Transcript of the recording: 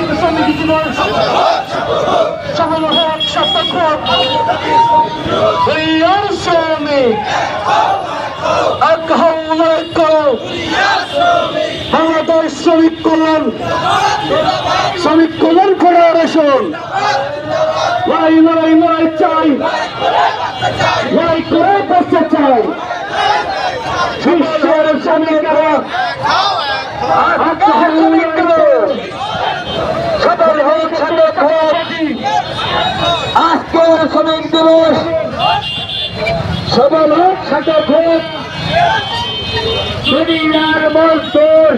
কিন্তু সমিতি জীবন সফল হোক সার্থক হোক প্রিয় শ্রমিক এক হও লড়াই করো বাংলাদেশ শ্রমিক কল্যাণ শ্রমিক কল্যাণ ফেডারেশন লড়াই লড়াই লড়াই চাই লড়াই করে বাঁচতে চাই বিশ্বের শ্রমিকরা এক হও আজকের শ্রমিক দিবস। সবল সাথে মজদুর